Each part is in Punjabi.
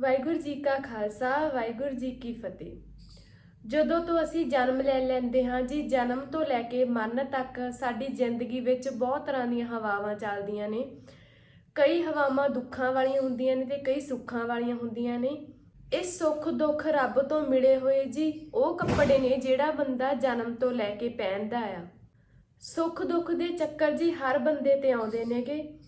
ਵਾਹਿਗੁਰੂ ਜੀ ਕਾ ਖਾਲਸਾ, ਵਾਹਿਗੁਰੂ ਜੀ ਕੀ ਫਤਿਹ। ਜਦੋਂ ਤੋਂ ਅਸੀਂ ਜਨਮ ਲੈ ਲੈਂਦੇ ਹਾਂ ਜੀ, ਜਨਮ ਤੋਂ ਲੈ ਕੇ ਮਰਨ ਤੱਕ ਸਾਡੀ ਜ਼ਿੰਦਗੀ ਵਿੱਚ ਬਹੁਤ ਤਰ੍ਹਾਂ ਦੀਆਂ ਹਵਾਵਾਂ ਚੱਲਦੀਆਂ ਨੇ। ਕਈ ਹਵਾਵਾਂ ਦੁੱਖਾਂ ਵਾਲੀਆਂ ਹੁੰਦੀਆਂ ਨੇ ਤੇ ਕਈ ਸੁੱਖਾਂ ਵਾਲੀਆਂ ਹੁੰਦੀਆਂ ਨੇ। ਇਹ ਸੁੱਖ ਦੁੱਖ ਰੱਬ ਤੋਂ ਮਿਲੇ ਹੋਏ ਜੀ, ਉਹ ਕੱਪੜੇ ਨੇ ਜਿਹੜਾ ਬੰਦਾ ਜਨਮ ਤੋਂ ਲੈ ਕੇ ਪਹਿਨਦਾ ਆ। ਸੁੱਖ ਦੁੱਖ ਦੇ ਚੱਕਰ ਜੀ ਹਰ ਬੰਦੇ ਤੇ ਆਉਂਦੇ ਨੇਗੇ।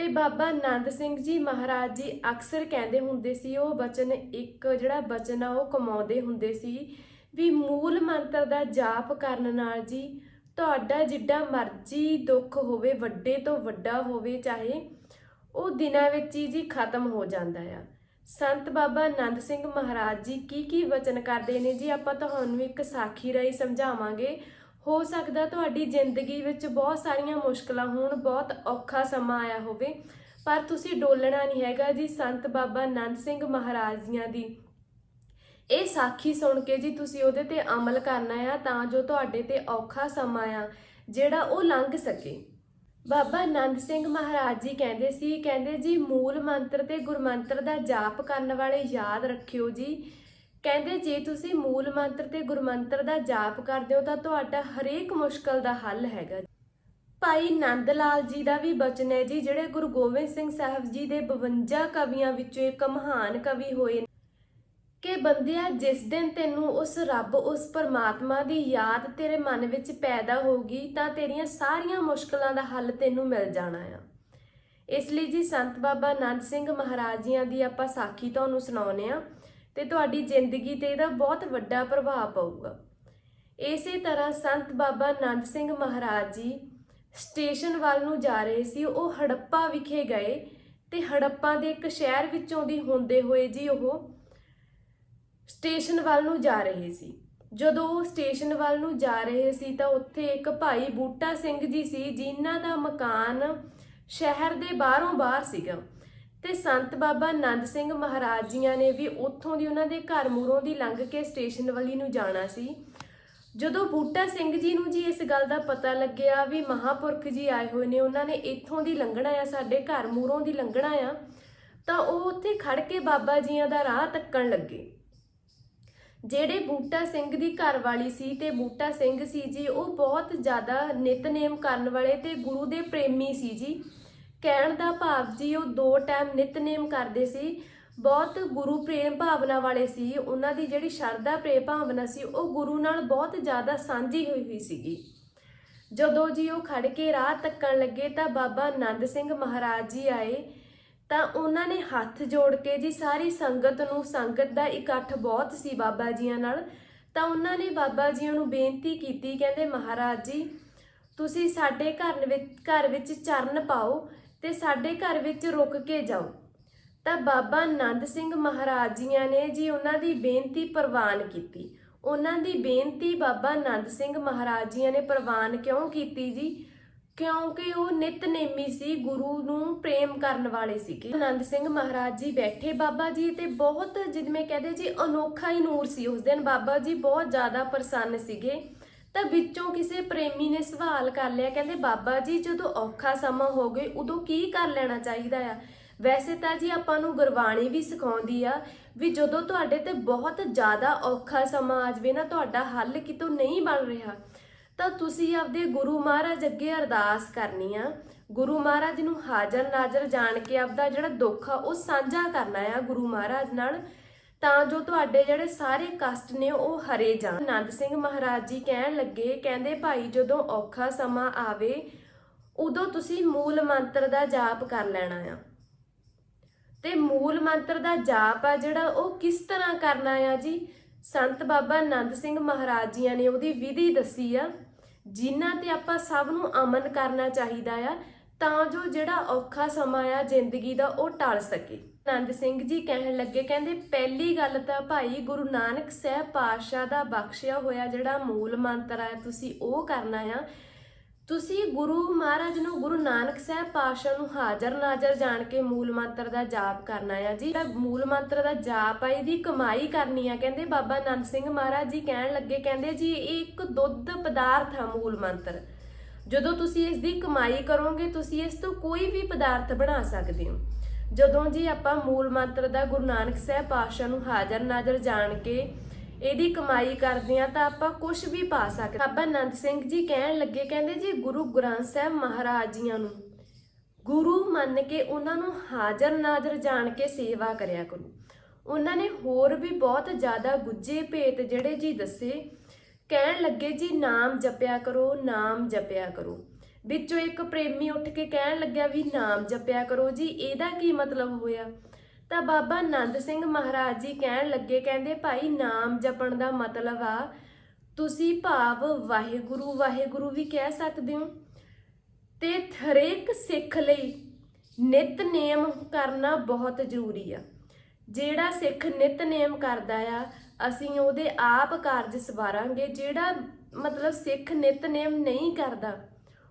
ਤੇ ਬਾਬਾ ਆਨੰਦ ਸਿੰਘ ਜੀ ਮਹਾਰਾਜ ਜੀ ਅਕਸਰ ਕਹਿੰਦੇ ਹੁੰਦੇ ਸੀ, ਉਹ ਬਚਨ ਇੱਕ ਜਿਹੜਾ ਬਚਨ ਆ, ਉਹ ਕਮਾਉਂਦੇ ਹੁੰਦੇ ਸੀ ਵੀ ਮੂਲ ਮੰਤਰ ਦਾ ਜਾਪ ਕਰਨ ਨਾਲ ਜੀ ਤੁਹਾਡਾ ਜਿੱਡਾ ਮਰਜ਼ੀ ਦੁੱਖ ਹੋਵੇ, ਵੱਡੇ ਤੋਂ ਵੱਡਾ ਹੋਵੇ, ਚਾਹੇ ਉਹ ਦਿਨਾਂ ਵਿੱਚ ਹੀ ਜੀ ਖਤਮ ਹੋ ਜਾਂਦਾ ਆ। ਸੰਤ ਬਾਬਾ ਆਨੰਦ ਸਿੰਘ ਮਹਾਰਾਜ ਜੀ ਕੀ ਕੀ ਵਚਨ ਕਰਦੇ ਨੇ ਜੀ? ਆਪਾਂ ਤੁਹਾਨੂੰ ਇੱਕ ਸਾਖੀ ਰਾਹੀਂ ਸਮਝਾਵਾਂਗੇ। ਹੋ ਸਕਦਾ ਤੁਹਾਡੀ ਜ਼ਿੰਦਗੀ ਵਿੱਚ ਬਹੁਤ ਸਾਰੀਆਂ ਮੁਸ਼ਕਲਾਂ ਹੋਣ, ਬਹੁਤ ਔਖਾ ਸਮਾਂ ਆਇਆ ਹੋਵੇ, ਪਰ ਤੁਸੀਂ ਡੋਲਣਾ ਨਹੀਂ ਹੈਗਾ ਜੀ ਸੰਤ ਬਾਬਾ ਆਨੰਦ ਸਿੰਘ ਮਹਾਰਾਜ ਜੀਆਂ ਦੀ। ਇਹ ਸਾਖੀ ਸੁਣ ਕੇ ਜੀ ਤੁਸੀਂ ਉਹਦੇ ਤੇ ਅਮਲ ਕਰਨਾ ਆ ਤਾਂ ਜੋ ਤੁਹਾਡੇ ਤੇ ਔਖਾ ਸਮਾਂ ਆ, ਜਿਹੜਾ ਉਹ ਲੰਘ ਸਕੇ। ਬਾਬਾ ਆਨੰਦ ਸਿੰਘ ਮਹਾਰਾਜ ਜੀ ਕਹਿੰਦੇ ਸੀ, ਕਹਿੰਦੇ ਜੀ ਮੂਲ ਮੰਤਰ ਤੇ ਗੁਰਮੰਤਰ ਦਾ ਜਾਪ ਕਰਨ ਵਾਲੇ ਯਾਦ ਰੱਖਿਓ ਜੀ। ਕਹਿੰਦੇ ਜੇ ਤੁਸੀਂ ਮੂਲ ਮੰਤਰ ਤੇ ਗੁਰਮੰਤਰ ਦਾ ਜਾਪ ਕਰਦੇ ਹੋ ਤਾਂ ਤੁਹਾਡਾ ਹਰੇਕ ਮੁਸ਼ਕਲ ਦਾ ਹੱਲ ਹੈਗਾ ਭਾਈ ਨੰਦ ਲਾਲ ਜੀ ਦਾ ਵੀ ਬਚਨ ਹੈ ਜੀ, ਜਿਹੜੇ ਗੁਰੂ ਗੋਬਿੰਦ ਸਿੰਘ ਸਾਹਿਬ ਜੀ ਦੇ 52 ਕਵੀਆਂ ਵਿੱਚੋਂ ਇੱਕ ਮਹਾਨ ਕਵੀ ਹੋਏ ਕਿ ਬੰਦਿਆ, ਜਿਸ ਦਿਨ ਤੈਨੂੰ ਉਸ ਰੱਬ, ਉਸ ਪਰਮਾਤਮਾ ਦੀ ਯਾਦ ਤੇਰੇ ਮਨ ਵਿੱਚ ਪੈਦਾ ਹੋਗੀ ਤਾਂ ਤੇਰੀਆਂ ਸਾਰੀਆਂ ਮੁਸ਼ਕਲਾਂ ਦਾ ਹੱਲ ਤੈਨੂੰ ਮਿਲ ਜਾਣਾ ਆ। ਇਸ ਲਈ ਜੀ ਸੰਤ ਬਾਬਾ ਆਨੰਦ ਸਿੰਘ ਮਹਾਰਾਜ ਜੀਆਂ ਦੀ ਆਪਾਂ ਸਾਖੀ ਤੁਹਾਨੂੰ ਸੁਣਾਉਨੇ ਆ ਤੇ ਤੁਹਾਡੀ ਜ਼ਿੰਦਗੀ ਤੇ ਇਹਦਾ ਬਹੁਤ ਵੱਡਾ ਪ੍ਰਭਾਵ ਪਊਗਾ। ਇਸੇ ਤਰ੍ਹਾਂ ਸੰਤ ਬਾਬਾ ਆਨੰਦ ਸਿੰਘ ਮਹਾਰਾਜ ਜੀ ਸਟੇਸ਼ਨ ਵੱਲ ਨੂੰ ਜਾ ਰਹੇ ਸੀ, ਉਹ ਹੜੱਪਾ ਵਿਖੇ ਗਏ ਤੇ ਹੜੱਪਾ ਦੇ ਇੱਕ ਸ਼ਹਿਰ ਵਿੱਚੋਂ ਦੀ ਹੁੰਦੇ ਹੋਏ ਜੀ ਉਹ ਸਟੇਸ਼ਨ ਵੱਲ ਨੂੰ ਜਾ ਰਹੇ ਸੀ। ਜਦੋਂ ਉਹ ਸਟੇਸ਼ਨ ਵੱਲ ਨੂੰ ਜਾ ਰਹੇ ਸੀ ਤਾਂ ਉੱਥੇ ਇੱਕ ਭਾਈ ਬੂਟਾ ਸਿੰਘ ਜੀ ਸੀ, ਜਿਨ੍ਹਾਂ ਦਾ ਮਕਾਨ ਸ਼ਹਿਰ ਦੇ ਬਾਹਰੋਂ ਬਾਹਰ ਸੀਗਾ। ਤੇ ਸੰਤ ਬਾਬਾ ਆਨੰਦ ਸਿੰਘ ਮਹਾਰਾਜ ਜੀਆਂ ਨੇ ਵੀ ਉੱਥੋਂ ਦੀ ਉਹਨਾਂ ਦੇ ਘਰ ਮੂਹਰੋਂ ਦੀ ਲੰਘ ਕੇ ਸਟੇਸ਼ਨ ਵਾਲੀ ਨੂੰ ਜਾਣਾ ਸੀ। ਜਦੋਂ ਬੂਟਾ ਸਿੰਘ ਜੀ ਨੂੰ ਜੀ ਇਸ ਗੱਲ ਦਾ ਪਤਾ ਲੱਗਿਆ ਵੀ ਮਹਾਪੁਰਖ ਜੀ ਆਏ ਹੋਏ ਨੇ, ਉਹਨਾਂ ਨੇ ਇੱਥੋਂ ਦੀ ਲੰਘਣਾ ਆ, ਸਾਡੇ ਘਰ ਮੂਹਰੋਂ ਦੀ ਲੰਘਣਾ ਆ, ਤਾਂ ਉਹ ਉੱਥੇ ਖੜ ਕੇ ਬਾਬਾ ਜੀਆਂ ਦਾ ਰਾਹ ਤੱਕਣ ਲੱਗੇ। ਜਿਹੜੇ ਬੂਟਾ ਸਿੰਘ ਦੀ ਘਰ ਵਾਲੀ ਸੀ ਤੇ ਬੂਟਾ ਸਿੰਘ ਸੀ ਜੀ, ਉਹ ਬਹੁਤ ਜ਼ਿਆਦਾ ਨਿਤਨੇਮ ਕਰਨ ਵਾਲੇ ਤੇ ਗੁਰੂ ਦੇ ਪ੍ਰੇਮੀ ਸੀ ਜੀ। ਕਹਿਣ ਦਾ ਭਾਵ ਜੀ, ਉਹ ਦੋ ਟਾਈਮ ਨਿਤਨੇਮ ਕਰਦੇ ਸੀ। ਬਹੁਤ ਗੁਰੂ ਪ੍ਰੇਮ ਭਾਵਨਾ ਵਾਲੇ ਸੀ। ਉਹਨਾਂ ਦੀ ਜਿਹੜੀ ਸ਼ਰਧਾ ਪ੍ਰੇਮ ਭਾਵਨਾ ਸੀ, ਉਹ ਗੁਰੂ ਨਾਲ ਬਹੁਤ ਜ਼ਿਆਦਾ ਸਾਂਝੀ ਹੋਈ ਹੋਈ ਸੀਗੀ। ਜਦੋਂ ਜੀ ਉਹ ਖੜ ਕੇ ਰਾਹ ਤੱਕਣ ਲੱਗੇ ਤਾਂ ਬਾਬਾ ਆਨੰਦ ਸਿੰਘ ਮਹਾਰਾਜ ਜੀ ਆਏ। ਤਾਂ ਉਹਨਾਂ ਨੇ ਹੱਥ ਜੋੜ ਕੇ ਜੀ, ਸਾਰੀ ਸੰਗਤ ਨੂੰ, ਸੰਗਤ ਦਾ ਇਕੱਠ ਬਹੁਤ ਸੀ ਬਾਬਾ ਜੀਆਂ ਨਾਲ। ਤਾਂ ਉਹਨਾਂ ਨੇ ਬਾਬਾ ਜੀਆਂ ਨੂੰ ਬੇਨਤੀ ਕੀਤੀ, ਕਹਿੰਦੇ ਮਹਾਰਾਜ ਜੀ, ਤੁਸੀਂ ਸਾਡੇ ਘਰ ਵਿੱਚ ਘਰ ਵਿੱਚ ਚਰਨ ਪਾਓ। ਤੇ ਸਾਡੇ ਘਰ ਵਿੱਚ ਰੁਕ ਕੇ ਜਾਓ। ਤਾਂ ਬਾਬਾ ਆਨੰਦ ਸਿੰਘ ਮਹਾਰਾਜ ਜੀਆਂ ਨੇ ਜੀ ਉਹਨਾਂ ਦੀ ਬੇਨਤੀ ਪ੍ਰਵਾਨ ਕੀਤੀ। ਉਹਨਾਂ ਦੀ ਬੇਨਤੀ ਬਾਬਾ ਆਨੰਦ ਸਿੰਘ ਮਹਾਰਾਜ ਜੀਆਂ ਨੇ ਪ੍ਰਵਾਨ ਕਿਉਂ ਕੀਤੀ ਜੀ? ਕਿਉਂਕਿ ਉਹ ਨਿਤਨੇਮੀ ਸੀ, ਗੁਰੂ ਨੂੰ ਪ੍ਰੇਮ ਕਰਨ ਵਾਲੇ ਸੀਗੇ। ਆਨੰਦ ਸਿੰਘ ਮਹਾਰਾਜ ਜੀ ਬੈਠੇ ਬਾਬਾ ਜੀ ਤੇ ਬਹੁਤ ਜਿਵੇਂ ਕਹਦੇ ਜੀ ਅਨੋਖਾ ਹੀ ਨੂਰ ਸੀ। ਉਸ ਦਿਨ ਬਾਬਾ ਜੀ ਬਹੁਤ ਜ਼ਿਆਦਾ ਪ੍ਰਸੰਨ ਸੀਗੇ। ਤਾਂ ਵਿੱਚੋਂ ਕਿਸੇ ਪ੍ਰੇਮੀ ਨੇ ਸਵਾਲ ਕਰ ਲਿਆ, ਕਹਿੰਦੇ ਬਾਬਾ ਜੀ, ਜਦੋਂ ਔਖਾ ਸਮਾਂ ਹੋ ਗਏ, ਉਦੋਂ ਕੀ ਕਰ ਲੈਣਾ ਚਾਹੀਦਾ ਆ? ਵੈਸੇ ਤਾਂ ਜੀ ਆਪਾਂ ਨੂੰ ਗੁਰਬਾਣੀ ਵੀ ਸਿਖਾਉਂਦੀ ਆ ਵੀ ਜਦੋਂ ਤੁਹਾਡੇ ਤੇ ਬਹੁਤ ਜ਼ਿਆਦਾ ਔਖਾ ਸਮਾਂ ਆ ਜਾਵੇ ਨਾ, ਤੁਹਾਡਾ ਹੱਲ ਕਿਤੋਂ ਨਹੀਂ ਬਣ ਰਿਹਾ। ਤਾਂ ਤੁਸੀਂ ਆਪਦੇ ਗੁਰੂ ਮਹਾਰਾਜ ਅੱਗੇ ਅਰਦਾਸ ਕਰਨੀ ਆ। ਗੁਰੂ ਮਹਾਰਾਜ ਨੂੰ ਹਾਜ਼ਰ ਨਾਜ਼ਰ ਜਾਣ ਕੇ ਆਪਦਾ ਜਿਹੜਾ ਦੁੱਖ ਆ, ਉਹ ਸਾਂਝਾ ਕਰਨਾ ਆ ਗੁਰੂ ਮਹਾਰਾਜ ਨਾਲ। ਤਾਂ ਜੋ ਤੁਹਾਡੇ ਜਿਹੜੇ ਸਾਰੇ ਕਸ਼ਟ ਨੇ ਉਹ ਹਰੇ ਜਾਣ। ਆਨੰਦ ਸਿੰਘ ਮਹਾਰਾਜ ਜੀ ਕਹਿਣ ਲੱਗੇ, ਕਹਿੰਦੇ, ਭਾਈ, ਜਦੋਂ ਔਖਾ ਸਮਾਂ ਆਵੇ, ਉਦੋਂ ਤੁਸੀਂ ਮੂਲ ਮੰਤਰ ਦਾ ਜਾਪ ਕਰ ਲੈਣਾ ਆ। ਤੇ ਮੂਲ ਮੰਤਰ ਦਾ ਜਾਪ ਆ ਜਿਹੜਾ ਉਹ ਕਿਸ ਤਰ੍ਹਾਂ ਕਰਨਾ ਆ ਜੀ? ਸੰਤ ਬਾਬਾ ਆਨੰਦ ਸਿੰਘ ਮਹਾਰਾਜ ਜੀਆਂ ਨੇ ਉਹਦੀ ਵਿਧੀ ਦੱਸੀ ਆ, ਜਿਨ੍ਹਾਂ ਤੇ ਆਪਾਂ ਸਭ ਨੂੰ ਅਮਨ ਕਰਨਾ ਚਾਹੀਦਾ ਆ, ਤਾਂ ਜੋ ਜਿਹੜਾ ਔਖਾ ਸਮਾਂ ਆ ਜ਼ਿੰਦਗੀ ਦਾ ਉਹ ਟਲ ਸਕੇ। ਆਨੰਦ ਸਿੰਘ ਜੀ ਕਹਿਣ ਲੱਗੇ, ਕਹਿੰਦੇ ਪਹਿਲੀ ਗੱਲ ਤਾਂ ਭਾਈ ਗੁਰੂ ਨਾਨਕ ਸਾਹਿਬ ਪਾਤਸ਼ਾਹ ਦਾ ਬਖਸ਼ਿਆ ਹੋਇਆ ਜਿਹੜਾ ਮੂਲ ਮੰਤਰ ਹੈ, ਤੁਸੀਂ ਉਹ ਕਰਨਾ ਆ। ਤੁਸੀਂ ਗੁਰੂ ਮਹਾਰਾਜ ਨੂੰ ਗੁਰੂ ਨਾਨਕ ਸਾਹਿਬ ਪਾਤਸ਼ਾਹ ਨੂੰ ਹਾਜ਼ਰ ਨਾਜ਼ਰ ਜਾਣ ਕੇ ਮੂਲ ਮੰਤਰ ਦਾ ਜਾਪ ਕਰਨਾ ਆ ਜੀ। ਜਿਹੜਾ ਮੂਲ ਮੰਤਰ ਦਾ ਜਾਪ ਆ, ਇਹਦੀ ਕਮਾਈ ਕਰਨੀ ਆ। ਕਹਿੰਦੇ ਬਾਬਾ ਨੰਦ ਸਿੰਘ ਮਹਾਰਾਜ ਜੀ ਕਹਿਣ ਲੱਗੇ, ਕਹਿੰਦੇ ਜੀ ਇਹ ਇੱਕ ਦੁੱਧ ਪਦਾਰਥ ਆ ਮੂਲ ਮੰਤਰ। ਜਦੋਂ ਤੁਸੀਂ ਇਸ ਦੀ ਕਮਾਈ ਕਰੋਗੇ, ਤੁਸੀਂ ਇਸ ਤੋਂ ਕੋਈ ਵੀ ਪਦਾਰਥ ਬਣਾ ਸਕਦੇ ਹੋ। ਜਦੋਂ ਜੀ ਆਪਾਂ ਮੂਲ ਮੰਤਰ ਦਾ ਗੁਰੂ ਨਾਨਕ ਸਾਹਿਬ ਪਾਤਸ਼ਾਹ ਨੂੰ ਹਾਜ਼ਰ ਨਾਜ਼ਰ ਜਾਣ ਕੇ ਇਹਦੀ ਕਮਾਈ ਕਰਦੇ ਆ ਤਾਂ ਆਪਾਂ ਕੁਝ ਵੀ ਪਾ ਸਕਦੇ ਬਾਬਾ ਆਨੰਦ ਸਿੰਘ ਜੀ ਕਹਿਣ ਲੱਗੇ, ਕਹਿੰਦੇ ਜੀ ਗੁਰੂ ਗ੍ਰੰਥ ਸਾਹਿਬ ਮਹਾਰਾਜ ਜੀਆਂ ਨੂੰ, ਗੁਰੂ ਮੰਨ ਕੇ ਉਹਨਾਂ ਨੂੰ ਹਾਜ਼ਰ ਨਾਜ਼ਰ ਜਾਣ ਕੇ ਸੇਵਾ ਕਰਿਆ ਕਰੋ। ਉਹਨਾਂ ਨੇ ਹੋਰ ਵੀ ਬਹੁਤ ਜ਼ਿਆਦਾ ਗੁੱਜੇ ਭੇਤ ਜਿਹੜੇ ਜੀ ਦੱਸੇ। ਕਹਿਣ ਲੱਗੇ ਜੀ, ਨਾਮ ਜਪਿਆ ਕਰੋ, ਨਾਮ ਜਪਿਆ ਕਰੋ। ਵਿੱਚੋਂ ਇੱਕ ਪ੍ਰੇਮੀ ਉੱਠ ਕੇ ਕਹਿਣ ਲੱਗਿਆ ਵੀ ਨਾਮ ਜਪਿਆ ਕਰੋ ਜੀ, ਇਹਦਾ ਕੀ ਮਤਲਬ ਹੋਇਆ? ਤਾਂ ਬਾਬਾ ਆਨੰਦ ਸਿੰਘ ਮਹਾਰਾਜ ਜੀ ਕਹਿਣ ਲੱਗੇ, ਕਹਿੰਦੇ, ਭਾਈ, ਨਾਮ ਜਪਣ ਦਾ ਮਤਲਬ ਆ, ਤੁਸੀਂ ਭਾਵ ਵਾਹਿਗੁਰੂ ਵਾਹਿਗੁਰੂ ਵੀ ਕਹਿ ਸਕਦੇ ਹੋ। ਤੇ ਹਰੇਕ ਸਿੱਖ ਲਈ ਨਿਤਨੇਮ ਕਰਨਾ ਬਹੁਤ ਜ਼ਰੂਰੀ ਆ। ਜਿਹੜਾ ਸਿੱਖ ਨਿਤਨੇਮ ਕਰਦਾ ਆ, ਅਸੀਂ ਉਹਦੇ ਆਪ ਕਾਰਜ ਸਵਾਰਾਂਗੇ। ਜਿਹੜਾ ਮਤਲਬ ਸਿੱਖ ਨਿਤਨੇਮ ਨਹੀਂ ਕਰਦਾ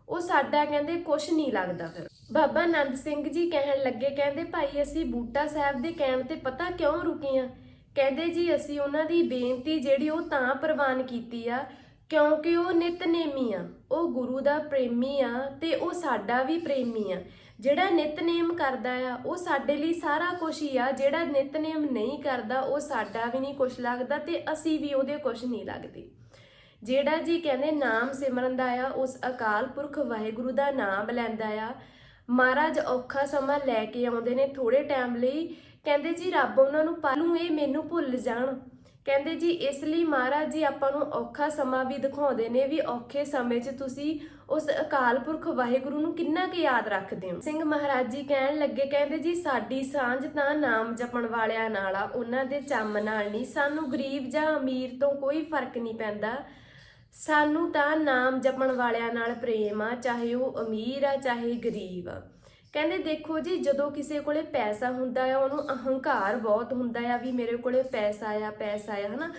ਉਹ ਸਾਡਾ ਕਹਿੰਦੇ ਕੁਛ ਨਹੀਂ ਲੱਗਦਾ। ਫਿਰ ਬਾਬਾ ਆਨੰਦ ਸਿੰਘ ਜੀ ਕਹਿਣ ਲੱਗੇ, ਕਹਿੰਦੇ ਭਾਈ ਅਸੀਂ ਬੂਟਾ ਸਾਹਿਬ ਦੇ ਕਹਿਣ ਤੇ ਪਤਾ ਕਿਉਂ ਰੁਕੇ ਆ? ਕਹਿੰਦੇ ਜੀ ਅਸੀਂ ਉਹਨਾਂ ਦੀ ਬੇਨਤੀ ਜਿਹੜੀ ਉਹ ਤਾਂ ਪ੍ਰਵਾਨ ਕੀਤੀ ਆ, ਕਿਉਂਕਿ ਉਹ ਨਿਤਨੇਮੀ ਆ। ਉਹ ਗੁਰੂ ਦਾ ਪ੍ਰੇਮੀ ਆ ਤੇ ਉਹ ਸਾਡਾ ਵੀ ਪ੍ਰੇਮੀ ਆ। ਜਿਹੜਾ ਨਿਤਨੇਮ ਕਰਦਾ ਆ, ਉਹ ਸਾਡੇ ਲਈ ਸਾਰਾ ਕੁਝ ਹੀ ਆ। ਜਿਹੜਾ ਨਿਤਨੇਮ ਨਹੀਂ ਕਰਦਾ, ਉਹ ਸਾਡਾ ਵੀ ਨਹੀਂ ਕੁਝ ਲੱਗਦਾ ਤੇ ਅਸੀਂ ਵੀ ਉਹਦੇ ਕੁਝ ਨਹੀਂ ਲੱਗਦੇ। ਜਿਹੜਾ ਜੀ ਕਹਿੰਦੇ ਨਾਮ ਸਿਮਰਨ ਦਾ ਆ, ਉਸ ਅਕਾਲ ਪੁਰਖ ਵਾਹਿਗੁਰੂ ਦਾ ਨਾਮ ਲੈਂਦਾ ਆ। ਮਹਾਰਾਜ ਔਖਾ ਸਮਾਂ ਲੈ ਕੇ ਆਉਂਦੇ ਨੇ ਥੋੜੇ ਟਾਈਮ ਲਈ। ਕਹਿੰਦੇ ਜੀ, ਰੱਬ ਉਹਨਾਂ ਨੂੰ ਪਾਲੂ, ਇਹ ਮੈਨੂੰ ਭੁੱਲ ਜਾਣ। ਕਹਿੰਦੇ ਜੀ, ਇਸ ਲਈ ਮਹਾਰਾਜ ਜੀ ਆਪਾਂ ਨੂੰ ਔਖਾ ਸਮਾਂ ਵੀ ਦਿਖਾਉਂਦੇ ਨੇ ਵੀ ਔਖੇ ਸਮੇਂ 'ਚ ਤੁਸੀਂ ਉਸ ਅਕਾਲ ਪੁਰਖ ਵਾਹਿਗੁਰੂ ਨੂੰ ਕਿੰਨਾ ਕੁ ਯਾਦ ਰੱਖਦੇ ਹੋ। ਸਿੰਘ ਮਹਾਰਾਜ ਜੀ ਕਹਿਣ ਲੱਗੇ, ਕਹਿੰਦੇ ਜੀ, ਸਾਡੀ ਸਾਂਝ ਤਾਂ ਨਾਮ ਜਪਣ ਵਾਲਿਆਂ ਨਾਲ ਆ, ਉਹਨਾਂ ਦੇ ਚੰਮ ਨਾਲ ਨਹੀਂ। ਸਾਨੂੰ ਗਰੀਬ ਜਾਂ ਅਮੀਰ ਤੋਂ ਕੋਈ ਫ਼ਰਕ ਨਹੀਂ ਪੈਂਦਾ। ਸਾਨੂੰ ਤਾਂ ਨਾਮ ਜਪਣ ਵਾਲਿਆਂ ਨਾਲ ਪ੍ਰੇਮ ਆ, ਚਾਹੇ ਉਹ ਅਮੀਰ ਆ, ਚਾਹੇ ਗਰੀਬ ਆ। ਕਹਿੰਦੇ ਦੇਖੋ ਜੀ, ਜਦੋਂ ਕਿਸੇ ਕੋਲੇ ਪੈਸਾ ਹੁੰਦਾ ਆ, ਉਹਨੂੰ ਅਹੰਕਾਰ ਬਹੁਤ ਹੁੰਦਾ ਆ ਵੀ ਮੇਰੇ ਕੋਲੇ ਪੈਸਾ ਆ ਪੈਸਾ ਆ, ਹਨਾ?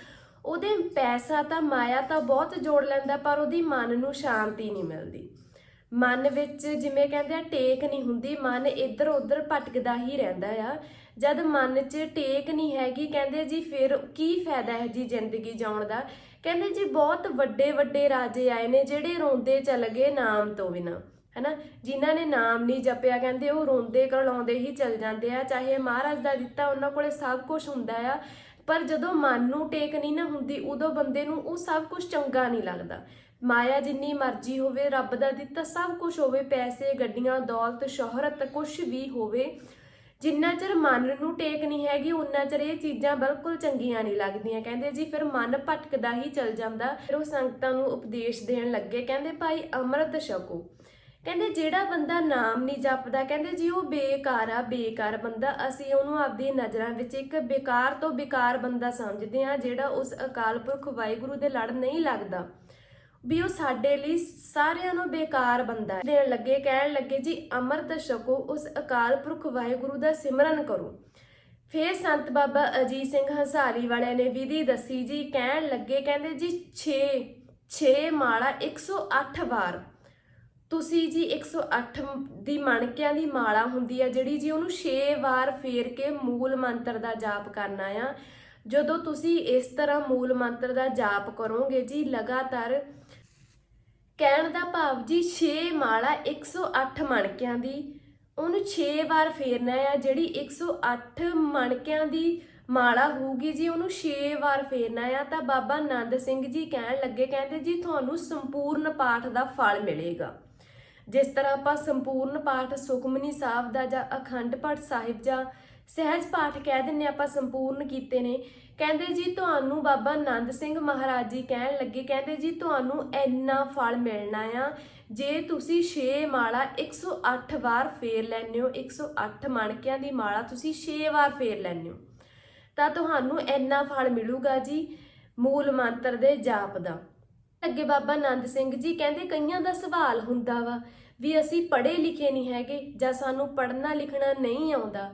ਉਹਦੇ ਪੈਸਾ ਤਾਂ ਮਾਇਆ ਤਾਂ ਬਹੁਤ ਜੋੜ ਲੈਂਦਾ, ਪਰ ਉਹਦੀ ਮਨ ਨੂੰ ਸ਼ਾਂਤੀ ਨਹੀਂ ਮਿਲਦੀ। ਮਨ ਵਿੱਚ ਜਿਵੇਂ ਕਹਿੰਦੇ ਆ, ਟੇਕ ਨਹੀਂ ਹੁੰਦੀ, ਮਨ ਇੱਧਰ ਉੱਧਰ ਭਟਕਦਾ ਹੀ ਰਹਿੰਦਾ ਆ। ਜਦ ਮਨ 'ਚ ਟੇਕ ਨਹੀਂ ਹੈਗੀ, ਕਹਿੰਦੇ ਜੀ ਫਿਰ ਕੀ ਫਾਇਦਾ ਹੈ ਜੀ ਜ਼ਿੰਦਗੀ ਜਿਉਣ ਦਾ? ਕਹਿੰਦੇ ਜੀ ਬਹੁਤ ਵੱਡੇ ਵੱਡੇ ਰਾਜੇ ਆਏ ਨੇ ਜਿਹੜੇ ਰੋਂਦੇ ਚੱਲ ਗਏ ਨਾਮ ਤੋਂ ਬਿਨਾ, ਹੈਨਾ? ਜਿਨ੍ਹਾਂ ਨੇ ਨਾਮ ਨਹੀਂ ਜਪਿਆ, ਕਹਿੰਦੇ ਉਹ ਰੋਂਦੇ ਕਰਲਾਉਂਦੇ ਹੀ ਚੱਲ ਜਾਂਦੇ ਆ, ਚਾਹੇ ਮਹਾਰਾਜ ਦਾ ਦਿੱਤਾ ਉਹਨਾਂ ਕੋਲੇ ਸਭ ਕੁਝ ਹੁੰਦਾ ਆ, ਪਰ ਜਦੋਂ ਮਨ ਨੂੰ ਟੇਕ ਨਹੀਂ ਨਾ ਹੁੰਦੀ, ਉਦੋਂ ਬੰਦੇ ਨੂੰ ਉਹ ਸਭ ਕੁਝ ਚੰਗਾ ਨਹੀਂ ਲੱਗਦਾ। ਮਾਇਆ ਜਿੰਨੀ ਮਰਜ਼ੀ ਹੋਵੇ, ਰੱਬ ਦਾ ਦਿੱਤਾ ਸਭ ਕੁਝ ਹੋਵੇ, ਪੈਸੇ, ਗੱਡੀਆਂ, ਦੌਲਤ, ਸ਼ੋਹਰਤ ਕੁਝ ਵੀ ਹੋਵੇ ਜਿੰਨਾ ਚਿਰ ਮਨ ਨੂੰ ਟੇਕ ਨਹੀਂ ਹੈਗੀ ਉਨਾ ਚਿਰ ਇਹ ਚੀਜ਼ਾਂ ਬਿਲਕੁਲ ਚੰਗੀਆਂ ਨਹੀਂ ਲੱਗਦੀਆਂ। ਕਹਿੰਦੇ ਜੀ, ਫਿਰ ਮਨ ਭਟਕਦਾ ਹੀ ਚੱਲ ਜਾਂਦਾ। ਫਿਰ ਉਹ ਸੰਗਤਾਂ ਨੂੰ ਉਪਦੇਸ਼ ਦੇਣ ਲੱਗੇ। ਕਹਿੰਦੇ, ਭਾਈ, ਅੰਮ੍ਰਿਤ ਛਕੋ। ਕਹਿੰਦੇ, ਜਿਹੜਾ ਬੰਦਾ ਨਾਮ ਨਹੀਂ ਜਪਦਾ, ਕਹਿੰਦੇ, ਜੀ, ਉਹ ਬੇਕਾਰ ਆ, ਬੇਕਾਰ ਬੰਦਾ। ਅਸੀਂ ਉਹਨੂੰ ਆਪਦੀ ਨਜ਼ਰਾਂ ਵਿੱਚ ਇੱਕ ਬੇਕਾਰ ਤੋਂ ਬੇਕਾਰ ਬੰਦਾ ਸਮਝਦੇ ਹਾਂ, ਜਿਹੜਾ ਉਸ ਅਕਾਲ ਪੁਰਖ ਵਾਹਿਗੁਰੂ ਦੇ ਲੜ ਨਹੀਂ ਲੱਗਦਾ। ਵੀ ਉਹ ਸਾਡੇ ਲਈ ਸਾਰਿਆਂ ਨੂੰ ਬੇਕਾਰ ਬੰਦਾ ਹੈ। ਦੇਣ ਲੱਗੇ, ਕਹਿਣ ਲੱਗੇ, ਜੀ, ਅੰਮ੍ਰਿਤ ਛਕੋ, ਉਸ ਅਕਾਲ ਪੁਰਖ ਵਾਹਿਗੁਰੂ ਦਾ ਸਿਮਰਨ ਕਰੋ। ਫੇਰ ਸੰਤ ਬਾਬਾ ਅਜੀਤ ਸਿੰਘ ਹੰਸਾਰੀ ਵਾਲਿਆਂ ਨੇ ਵਿਧੀ ਦੱਸੀ ਜੀ, ਕਹਿਣ ਲੱਗੇ, ਕਹਿੰਦੇ, ਜੀ 6 6 ਮਾਲਾ 108 ਵਾਰ। ਤੁਸੀਂ ਜੀ 108 ਦੀ ਮਣਕਿਆਂ ਦੀ ਮਾਲਾ ਹੁੰਦੀ ਹੈ ਜਿਹੜੀ ਜੀ ਉਹਨੂੰ 6 ਵਾਰ ਫੇਰ ਕੇ ਮੂਲ ਮੰਤਰ ਦਾ ਜਾਪ ਕਰਨਾ ਆ। ਜਦੋਂ ਤੁਸੀਂ ਇਸ ਤਰ੍ਹਾਂ ਮੂਲ ਮੰਤਰ ਦਾ ਜਾਪ ਕਰੋਗੇ ਜੀ, ਲਗਾਤਾਰ ਕਹਿਣ ਦਾ ਭਾਵ ਜੀ 6 ਮਾਲਾ 108 ਮਣਕਿਆਂ ਦੀ, ਉਹਨੂੰ 6 ਵਾਰ ਫੇਰਨਾ ਆ, ਜਿਹੜੀ 108 ਮਣਕਿਆਂ ਦੀ ਮਾਲਾ ਹੋਊਗੀ ਜੀ, ਉਹਨੂੰ 6 ਵਾਰ ਫੇਰਨਾ ਆ, ਤਾਂ ਬਾਬਾ ਆਨੰਦ ਸਿੰਘ ਜੀ ਕਹਿਣ ਲੱਗੇ, ਕਹਿੰਦੇ ਜੀ ਤੁਹਾਨੂੰ ਸੰਪੂਰਨ ਪਾਠ ਦਾ ਫਲ ਮਿਲੇਗਾ। ਜਿਸ ਤਰ੍ਹਾਂ ਆਪਾਂ ਸੰਪੂਰਨ ਪਾਠ ਸੁਖਮਨੀ ਸਾਹਿਬ ਦਾ ਜਾਂ ਅਖੰਡ ਪਾਠ ਸਾਹਿਬ ਜਾਂ ਸਹਿਜ ਪਾਠ ਕਹਿ ਦਿੰਨੇ ਆਪਾਂ ਸੰਪੂਰਨ ਕੀਤੇ ਨੇ। ਕਹਿੰਦੇ ਜੀ ਤੁਹਾਨੂੰ ਬਾਬਾ ਆਨੰਦ ਸਿੰਘ ਮਹਾਰਾਜ ਜੀ ਕਹਿਣ ਲੱਗੇ, ਕਹਿੰਦੇ ਜੀ ਤੁਹਾਨੂੰ ਇੰਨਾ ਫਲ ਮਿਲਣਾ ਆ। ਜੇ ਤੁਸੀਂ 6 ਮਾਲਾ 108 ਵਾਰ ਫੇਰ ਲੈਂਦੇ ਹੋ 108 ਮਣਕਿਆਂ ਦੀ ਮਾਲਾ ਤੁਸੀਂ 6 ਵਾਰ ਫੇਰ ਲੈਂਦੇ ਹੋ, ਤਾਂ ਤੁਹਾਨੂੰ ਇੰਨਾ ਫਲ ਮਿਲੂਗਾ ਜੀ ਮੂਲ ਮੰਤਰ ਦੇ ਜਾਪ ਦਾ। ਅੱਗੇ ਬਾਬਾ ਆਨੰਦ ਸਿੰਘ ਜੀ ਕਹਿੰਦੇ, ਕਈਆਂ ਦਾ ਸਵਾਲ ਹੁੰਦਾ ਵਾ ਵੀ ਅਸੀਂ ਪੜ੍ਹੇ ਲਿਖੇ ਨਹੀਂ ਹੈਗੇ ਜਾਂ ਸਾਨੂੰ ਪੜ੍ਹਨਾ ਲਿਖਣਾ ਨਹੀਂ ਆਉਂਦਾ।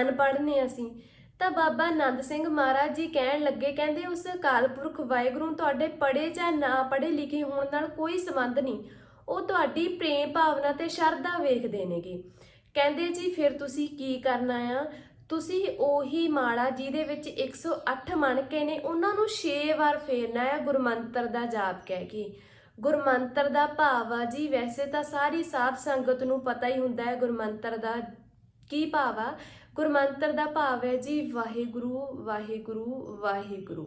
ਅਨਪੜ੍ਹ ਨੇ ਅਸੀਂ। ਤਾਂ ਬਾਬਾ ਆਨੰਦ ਸਿੰਘ ਮਹਾਰਾਜ ਜੀ ਕਹਿਣ ਲੱਗੇ, ਕਹਿੰਦੇ, ਉਸ ਅਕਾਲ ਪੁਰਖ ਵਾਹਿਗੁਰੂ ਤੁਹਾਡੇ ਪੜ੍ਹੇ ਜਾਂ ਨਾ ਪੜ੍ਹੇ ਲਿਖੇ ਹੋਣ ਨਾਲ ਕੋਈ ਸੰਬੰਧ ਨਹੀਂ। ਉਹ ਤੁਹਾਡੀ ਪ੍ਰੇਮ ਭਾਵਨਾ ਤੇ ਸ਼ਰਧਾ ਵੇਖਦੇ ਨੇਗੇ। ਕਹਿੰਦੇ, ਜੀ, ਫਿਰ ਤੁਸੀਂ ਕੀ ਕਰਨਾ ਆ? ਤੁਸੀਂ ਉਹੀ ਮਾਲਾ ਜਿਹਦੇ ਵਿੱਚ 108 ਮਣਕੇ ਨੇ, ਉਹਨਾਂ ਨੂੰ 6 ਵਾਰ ਫੇਰਨਾ ਹੈ ਗੁਰਮੰਤਰ ਦਾ ਜਾਪ ਕਹਿ ਕੇ। ਗੁਰਮੰਤਰ ਦਾ ਭਾਵ ਆ ਜੀ, ਵੈਸੇ ਤਾਂ ਸਾਰੀ ਸਾਧ ਸੰਗਤ ਨੂੰ ਪਤਾ ਹੀ ਹੁੰਦਾ ਹੈ ਗੁਰਮੰਤਰ ਦਾ ਕੀ ਭਾਵ ਆ। ਗੁਰਮੰਤਰ ਦਾ ਭਾਵ ਹੈ ਜੀ, ਵਾਹਿਗੁਰੂ ਵਾਹਿਗੁਰੂ ਵਾਹਿਗੁਰੂ।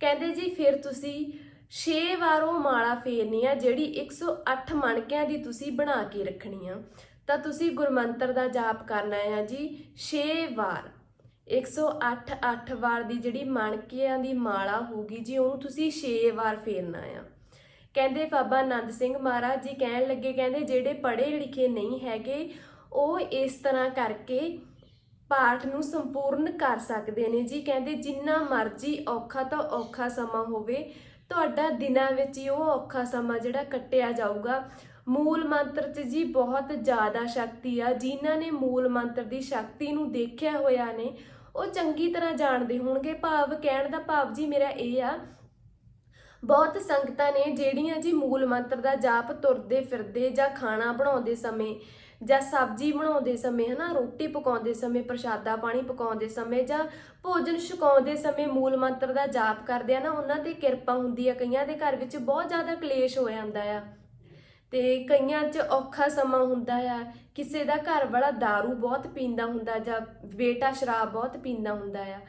ਕਹਿੰਦੇ ਜੀ, ਫਿਰ ਤੁਸੀਂ 6 ਵਾਰ ਉਹ ਮਾਲਾ ਫੇਰਨੀ ਆ ਜਿਹੜੀ 108 ਮਣਕਿਆਂ ਦੀ ਤੁਸੀਂ ਬਣਾ ਕੇ ਰੱਖਣੀ ਆ ਤਾਂ ਤੁਸੀਂ ਗੁਰਮੰਤਰ ਦਾ ਜਾਪ ਕਰਨਾ ਹੈ ਜੀ 6 ਵਾਰ। 108 8 ਵਾਰ ਦੀ ਜਿਹੜੀ ਮਣਕਿਆਂ ਦੀ ਮਾਲਾ ਹੋਊਗੀ ਜੀ, ਉਹਨੂੰ ਤੁਸੀਂ 6 ਵਾਰ ਫੇਰਨਾ ਆ। ਕਹਿੰਦੇ ਬਾਬਾ ਆਨੰਦ ਸਿੰਘ ਮਹਾਰਾਜ ਜੀ ਕਹਿਣ ਲੱਗੇ, ਕਹਿੰਦੇ ਜਿਹੜੇ ਪੜ੍ਹੇ ਲਿਖੇ ਨਹੀਂ ਹੈਗੇ, ਉਹ ਇਸ ਤਰ੍ਹਾਂ ਕਰਕੇ ਪਾਠ ਨੂੰ ਸੰਪੂਰਨ ਕਰ ਸਕਦੇ ਨੇ ਜੀ। ਕਹਿੰਦੇ ਜਿੰਨਾ ਮਰਜ਼ੀ ਔਖਾ ਤੋਂ ਔਖਾ ਸਮਾਂ ਹੋਵੇ, ਤੁਹਾਡਾ ਦਿਨਾਂ ਵਿੱਚ ਹੀ ਉਹ ਔਖਾ ਸਮਾਂ ਜਿਹੜਾ ਕੱਟਿਆ ਜਾਊਗਾ। ਮੂਲ ਮੰਤਰ 'ਚ ਜੀ ਬਹੁਤ ਜ਼ਿਆਦਾ ਸ਼ਕਤੀ ਆ। ਜਿਨ੍ਹਾਂ ਨੇ ਮੂਲ ਮੰਤਰ ਦੀ ਸ਼ਕਤੀ ਨੂੰ ਦੇਖਿਆ ਹੋਇਆ ਨੇ, ਉਹ ਚੰਗੀ ਤਰ੍ਹਾਂ ਜਾਣਦੇ ਹੋਣਗੇ। ਭਾਵ ਕਹਿਣ ਦਾ ਭਾਵ ਜੀ ਮੇਰਾ ਇਹ ਆ, ਬਹੁਤ ਸੰਗਤਾਂ ਨੇ ਜਿਹੜੀਆਂ ਜੀ ਮੂਲ ਮੰਤਰ ਦਾ ਜਾਪ ਤੁਰਦੇ ਫਿਰਦੇ ਜਾਂ ਖਾਣਾ ਬਣਾਉਂਦੇ ਸਮੇਂ ਜਾਂ ਸਬਜ਼ੀ ਬਣਾਉਂਦੇ ਸਮੇਂ, ਹਨਾ, ਰੋਟੀ ਪਕਾਉਂਦੇ ਸਮੇਂ, ਪ੍ਰਸ਼ਾਦਾ ਪਾਣੀ ਪਕਾਉਂਦੇ ਸਮੇਂ ਜਾਂ ਭੋਜਨ ਛਕਾਉਂਦੇ ਸਮੇਂ ਮੂਲ ਮੰਤਰ ਦਾ ਜਾਪ ਕਰਦੇ ਆ ਨਾ, ਉਹਨਾਂ ਤੇ ਕਿਰਪਾ ਹੁੰਦੀ ਆ। ਕਈਆਂ ਦੇ ਘਰ ਵਿੱਚ ਬਹੁਤ ਜ਼ਿਆਦਾ ਕਲੇਸ਼ ਹੋ ਜਾਂਦਾ ਆ। ਤੇ ਕਈਆਂ 'ਚ ਔਖਾ ਸਮਾਂ ਹੁੰਦਾ ਆ। ਕਿਸੇ ਦਾ ਘਰ ਵਾਲਾ दारू ਬਹੁਤ ਪੀਂਦਾ ਹੁੰਦਾ ਜਾਂ ਬੇਟਾ ਸ਼ਰਾਬ ਬਹੁਤ ਪੀਂਦਾ ਹੁੰਦਾ ਆ।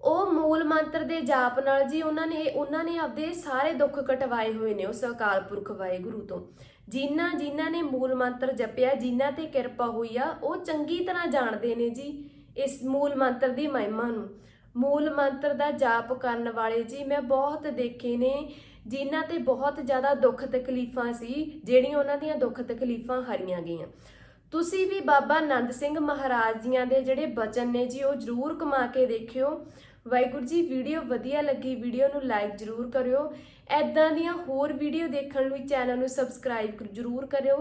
ਉਹ ਮੂਲ ਮੰਤਰ ਦੇ ਜਾਪ ਨਾਲ ਜੀ ਉਹਨਾਂ ਨੇ ਉਹਨਾਂ ਨੇ ਆਪਦੇ ਸਾਰੇ ਦੁੱਖ ਕਟਵਾਏ ਹੋਏ ਨੇ ਉਸ ਅਕਾਲ ਪੁਰਖ ਵਾਹਿਗੁਰੂ ਤੋਂ। ਜਿਨ੍ਹਾਂ ਜਿਨ੍ਹਾਂ ਨੇ ਮੂਲ ਮੰਤਰ ਜਪਿਆ, ਜਿਨ੍ਹਾਂ ਤੇ ਕਿਰਪਾ ਹੋਈ ਆ, ਉਹ ਚੰਗੀ ਤਰ੍ਹਾਂ ਜਾਣਦੇ ਨੇ ਜੀ ਇਸ ਮੂਲ ਮੰਤਰ ਦੀ ਮਹਿਮਾ ਨੂੰ। ਮੂਲ ਮੰਤਰ ਦਾ ਜਾਪ ਕਰਨ ਵਾਲੇ ਜੀ, ਮੈਂ ਬਹੁਤ ਦੇਖੇ ਨੇ, ਜਿਨ੍ਹਾਂ ਤੇ ਬਹੁਤ ਜ਼ਿਆਦਾ ਦੁੱਖ ਤਕਲੀਫਾਂ ਸੀ, ਜਿਹੜੀਆਂ ਉਹਨਾਂ ਦੀਆਂ ਦੁੱਖ ਤਕਲੀਫਾਂ ਹਰੀਆਂ ਗਈਆਂ। ਤੁਸੀਂ ਵੀ ਬਾਬਾ ਆਨੰਦ ਸਿੰਘ ਮਹਾਰਾਜ ਜੀਆਂ ਦੇ ਜਿਹੜੇ ਬਚਨ ਨੇ ਜੀ, ਉਹ ਜ਼ਰੂਰ ਕਮਾ ਕੇ ਦੇਖਿਓ। ਵਾਹਿਗੁਰੂ ਜੀ, ਵੀਡੀਓ ਵਧੀਆ ਲੱਗੀ, ਵੀਡੀਓ ਨੂੰ ਲਾਈਕ ਜ਼ਰੂਰ ਕਰਿਓ। ਐਦਾਂ ਦੀਆਂ ਹੋਰ ਵੀਡੀਓ ਦੇਖਣ ਲਈ ਚੈਨਲ ਨੂੰ ਸਬਸਕ੍ਰਾਈਬ ਜ਼ਰੂਰ ਕਰਿਓ।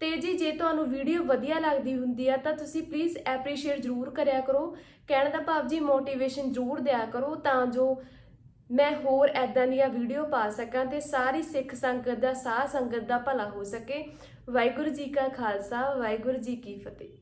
ਤੇ ਜੀ, ਜੇ ਤੁਹਾਨੂੰ ਵੀਡੀਓ ਵਧੀਆ ਲੱਗਦੀ ਹੁੰਦੀ ਆ, ਤਾਂ ਤੁਸੀਂ ਪਲੀਜ਼ ਐਪਰੀਸ਼ੀਏਟ ਜ਼ਰੂਰ ਕਰਿਆ ਕਰੋ। ਕਹਿਣ ਦਾ ਭਾਵ ਜੀ ਮੋਟੀਵੇਸ਼ਨ ਜ਼ਰੂਰ ਦਿਆ ਕਰੋ, ਤਾਂ ਜੋ ਮੈਂ ਹੋਰ ਐਦਾਂ ਦੀਆਂ ਵੀਡੀਓ ਪਾ ਸਕਾਂ ਤੇ ਸਾਰੀ ਸਿੱਖ ਸੰਗਤ ਦਾ, ਸਾਹ ਸੰਗਤ ਦਾ ਭਲਾ ਹੋ ਸਕੇ। ਵਾਹਿਗੁਰੂ ਜੀ ਕਾ ਖਾਲਸਾ, ਵਾਹਿਗੁਰੂ ਜੀ ਕੀ ਫਤਿਹ।